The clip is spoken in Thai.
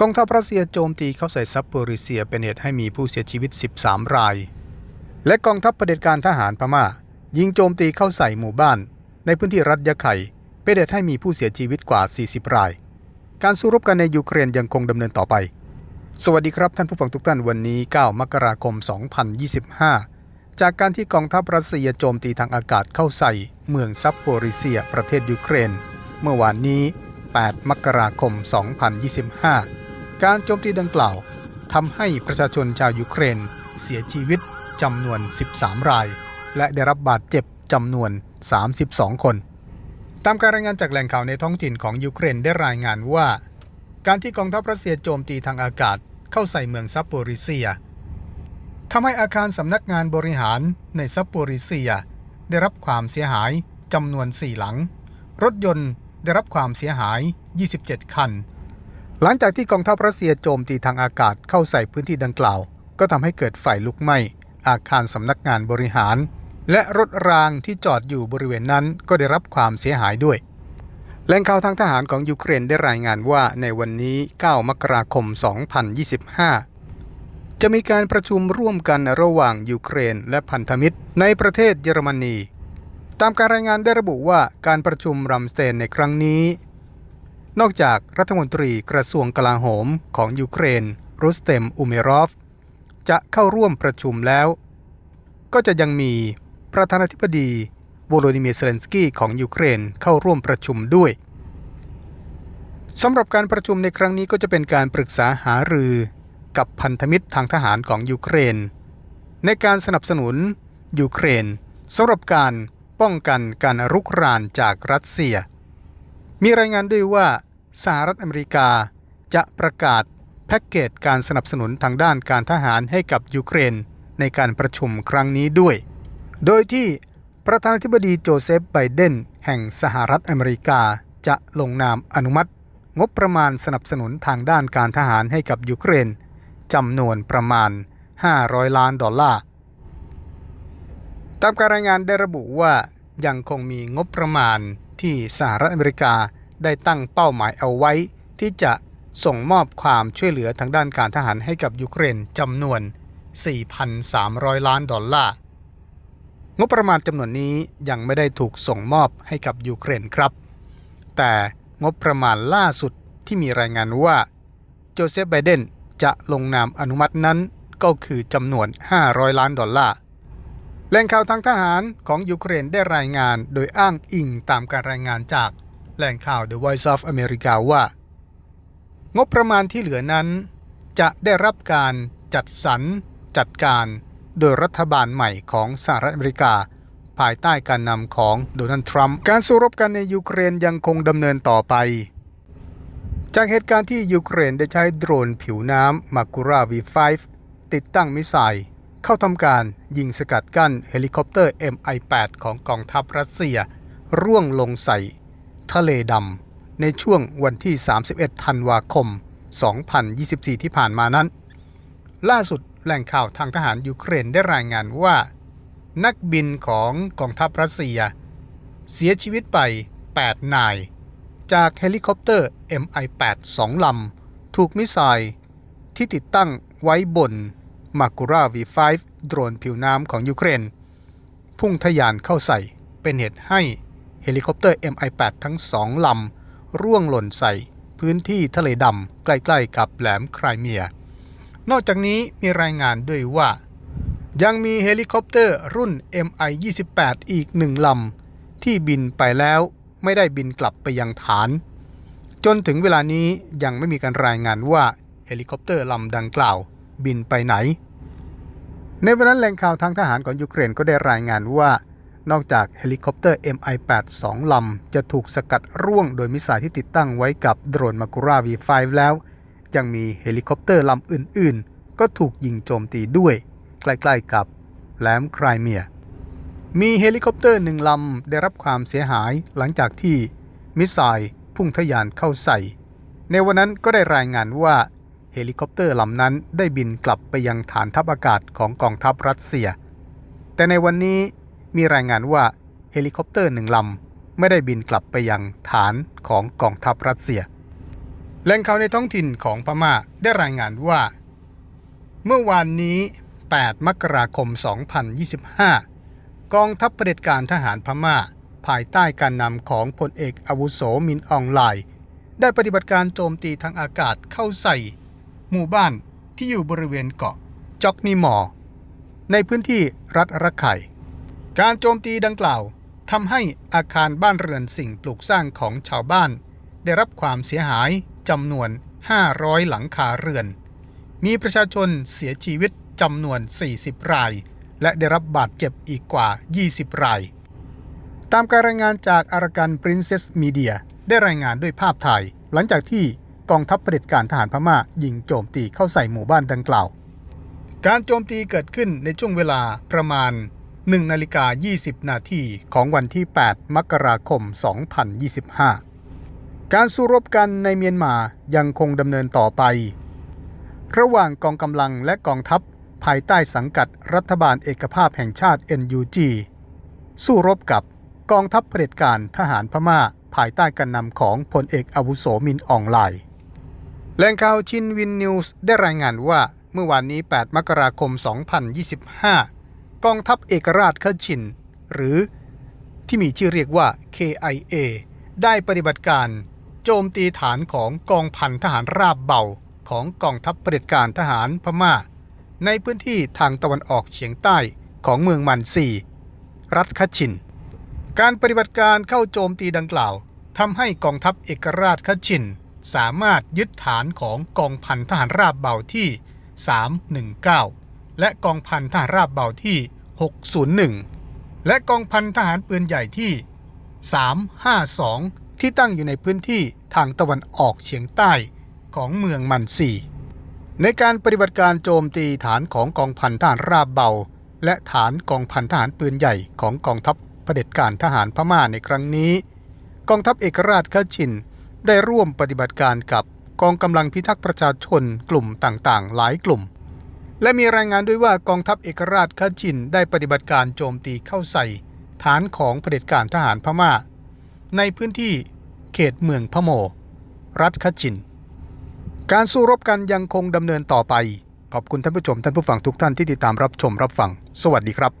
กองทัพรัสเซียโจมตีเข้าใส่ซัปโปริเซียเป็นเหตุให้มีผู้เสียชีวิต 13 ราย และกองทัพเผด็จการทหารพม่า ยิงโจมตีเข้าใส่หมู่บ้าน ในพื้นที่รัฐยะไข่เป็นเหตุให้มีผู้เสียชีวิตกว่า 40 ราย การสู้รบกันในยูเครนยังคงดำเนินต่อไป สวัสดีครับท่านผู้ฟังทุกท่านวันนี้ 9 มกราคม 2025 จากการที่กองทัพรัสเซียโจมตีทางอากาศเข้าใส่เมืองซัปโปริเซีย ประเทศยูเครน เมื่อวานนี้ 8 มกราคม 2025 การโจมตีดังกล่าวทำให้ประชาชนชาวยูเครน เสียชีวิตจำนวน 13 ราย และได้รับบาดเจ็บจำนวน 32 คน ตามการรายงานจากแหล่งข่าวในท้องถิ่นของยูเครนได้รายงานว่า การที่กองทัพรัสเซียโจมตีทางอากาศเข้าใส่เมืองซัปโปริเซียทำให้อาคารสำนักงานบริหารในซัปโปริเซีย ได้รับความเสียหายจำนวน 4 หลัง รถยนต์ได้รับความเสียหาย 27 คัน หลังจากที่กองทัพรัสเซียโจมตีทางอากาศเข้าใส่พื้นที่ดังกล่าว ก็ทำให้เกิดไฟลุกไหม้อาคารสำนักงานบริหาร และรถรางที่จอดอยู่บริเวณนั้นก็ได้รับความเสียหายด้วยแหล่งข่าวทางทหารของยูเครนได้รายงานว่าในวันนี้ 9 มกราคม 2025 จะมีการประชุมร่วมกันระหว่างยูเครนและพันธมิตรในประเทศเยอรมนี ตามการรายงานได้ระบุว่าการประชุมรัมสเตนในครั้งนี้ นอกจากรัฐมนตรีกระทรวงกลาโหมของยูเครน รุสเตมอุเมรอฟ จะเข้าร่วมประชุมแล้ว ก็จะยังมีประธานาธิบดีโวโลดิเมียร์เซเลนสกี้ของยูเครนเข้าร่วมประชุมด้วยสำหรับการประชุมในครั้งนี้ก็จะเป็นการปรึกษาหารือกับพันธมิตรทางทหารของยูเครน ในการสนับสนุนยูเครนสำหรับการป้องกันการรุกรานจากรัสเซีย มีรายงานด้วยว่าสหรัฐอเมริกาจะประกาศแพ็กเกจการสนับสนุนทางด้านการทหารให้กับยูเครนในการประชุมครั้งนี้ด้วย โดยที่ประธานาธิบดีโจเซฟไบเดนแห่งสหรัฐอเมริกาจะลงนามอนุมัติ งบประมาณสนับสนุนทางด้านการทหารให้กับยูเครนจำนวนประมาณ 500 ล้านดอลลาร์ ตามการรายงานได้ระบุว่ายังคงมีงบประมาณ ที่สหรัฐอเมริกาได้ตั้งเป้าหมายเอาไว้ ที่จะส่งมอบความช่วยเหลือทางด้านการทหารให้กับยูเครนจำนวน 4,300 ล้านดอลลาร์ งบประมาณจำนวนนี้ยังไม่ได้ถูกส่งมอบให้กับยูเครนครับ แต่งบประมาณล่าสุดที่มีรายงานว่า โจเซฟไบเดนจะลงนามอนุมัตินั้นก็คือจำนวน 500 ล้านดอลลาร์ แหล่งข่าวทางทหารของยูเครนได้รายงานโดยอ้างอิงตามการรายงานจากแหล่งข่าว The Voice of America ว่า งบประมาณที่เหลือนั้น จะได้รับการจัดสรรจัดการโดยรัฐบาลใหม่ของสหรัฐอเมริกา ภายใต้การนำของโดนัลด์ทรัมป์การสู้รบกันในยูเครนยังคงดำเนินต่อไป จากเหตุการณ์ที่ยูเครนได้ใช้โดรนผิวน้ำมากุรา V5 ติดตั้งมิสไซล์ เข้าทำการยิงสกัดกั้นเฮลิคอปเตอร์ MI8 ของกองทัพรัสเซีย ร่วงลงใส่ ทะเลดำในช่วงวันที่ 31 ธันวาคม 2024 ที่ผ่านมานั้น ล่าสุดแหล่งข่าวทางทหารยูเครนได้รายงานว่า นักบินของกองทัพรัสเซีย เสียชีวิตไป 8 นาย จากเฮลิคอปเตอร์ MI8 2ลำ ถูกมิสไซล์ที่ติดตั้งไว้บน มากุรา V5 โดรนผิวน้ำของยูเครน พุ่งทะยานเข้าใส่เป็นเหตุให้เฮลิคอปเตอร์ MI8 ทั้งสองลำ ร่วงหล่นใส่พื้นที่ทะเลดำใกล้ๆกับแหลมไครเมีย นอกจากนี้มีรายงานด้วยว่า ยังมีเฮลิคอปเตอร์รุ่น MI28 อีกหนึ่งลำ ที่บินไปแล้วไม่ได้บินกลับไปยังฐาน จนถึงเวลานี้ยังไม่มีการรายงานว่าเฮลิคอปเตอร์ลำดังกล่าว บินไปไหน ในวันนั้นแหล่งข่าวทางทหารของยูเครนก็ได้รายงานว่า นอกจากเฮลิคอปเตอร์ MI8 2 ลำ จะถูกสกัดร่วงโดยมิสไซล์ที่ติดตั้งไว้กับโดรนมากุรา V5 แล้ว ยังมีเฮลิคอปเตอร์ลำอื่น ๆ ก็ถูกยิงโจมตีด้วย ใกล้ ๆ กับแหลมไครเมีย มีเฮลิคอปเตอร์หนึ่งลำได้รับความเสียหายหลังจากที่มิสไซล์พุ่งทะยานเข้าใส่ ในวันนั้นก็ได้รายงานว่า เฮลิคอปเตอร์ลำนั้นได้บินกลับไปยังฐานทัพอากาศของกองทัพรัสเซีย แต่ในวันนี้มีรายงานว่าเฮลิคอปเตอร์หนึ่งลำไม่ได้บินกลับไปยังฐานของกองทัพรัสเซีย แหล่งข่าวในท้องถิ่นของพม่าได้รายงานว่า เมื่อวานนี้ 8 มกราคม 2025 กองทัพเผด็จการทหารพม่า ภายใต้การนำของพลเอกอาวุโสมินอองไลได้ปฏิบัติการโจมตีทางอากาศเข้าใส่ หมู่บ้านที่อยู่บริเวณเกาะจ็อกนิมอ ในพื้นที่รัฐระไข่การโจมตีดังกล่าวทำให้อาคารบ้านเรือนสิ่งปลูกสร้างของชาวบ้าน ได้รับความเสียหายจำนวน 500 หลังคาเรือน มีประชาชนเสียชีวิตจำนวน 40 ราย และได้รับบาดเจ็บอีกกว่า 20 ราย ตามการรายงานจากอารากัน Princess Media ได้รายงานด้วยภาพถ่ายหลังจากที่ องทัพเผด็จการทหารพม่ายิงโจมตีเข้าใส่หมู่บ้านดังกล่าว การโจมตีเกิดขึ้นในช่วงเวลาประมาณ 1 นาฬิกา 20 นาทีของวันที่ 8 มกราคม 2025 การสู้รบกันในเมียนมายังคงดำเนินต่อไป ระหว่างกองกำลังและกองทัพภายใต้สังกัดรัฐบาลเอกภาพแห่งชาติ NUG สู้รบกับกองทัพเผด็จการทหารพม่า ภายใต้การนำของพลเอกอาวุโสมินอองไลน์ แหล่งข่าวชินวินนิวส์ได้รายงานว่าเมื่อวานนี้ 8 มกราคม 2025 กองทัพเอกราชขชิน หรือที่มีชื่อเรียกว่า KIA ได้ปฏิบัติการ โจมตีฐานของกองพันทหารราบเบาของกองทัพเผด็จการทหารพม่า ในพื้นที่ทางตะวันออกเฉียงใต้ของเมืองมันซีรัฐคชิน การปฏิบัติการเข้าโจมตีดังกล่าวทำให้กองทัพเอกราชคชิน สามารถยึดฐานของกองพันทหารราบเบาที่ 319 และกองพันทหารราบเบาที่ 601 และกองพันทหารปืนใหญ่ที่ 352 ที่ตั้งอยู่ในพื้นที่ทางตะวันออกเฉียงใต้ของเมืองมันซีในการปฏิบัติการโจมตีฐานของกองพันทหารราบเบา และฐานกองพันทหารปืนใหญ่ของกองทัพเผด็จการทหารพม่าในครั้งนี้ กองทัพเอกราชขชิน ได้ร่วมปฏิบัติการกับกองกำลังพิทักษ์ประชาชนกลุ่มต่างๆ หลายกลุ่ม และมีรายงานด้วยว่ากองทัพเอกราชขชินได้ปฏิบัติการโจมตีเข้าใส่ ฐานของเผด็จการทหารพม่า ในพื้นที่เขตเมืองพะโม รัฐขชิน การสู้รบกันยังคงดำเนินต่อไป ขอบคุณท่านผู้ชมท่านผู้ฟังทุกท่านที่ติดตามรับชมรับฟัง สวัสดีครับ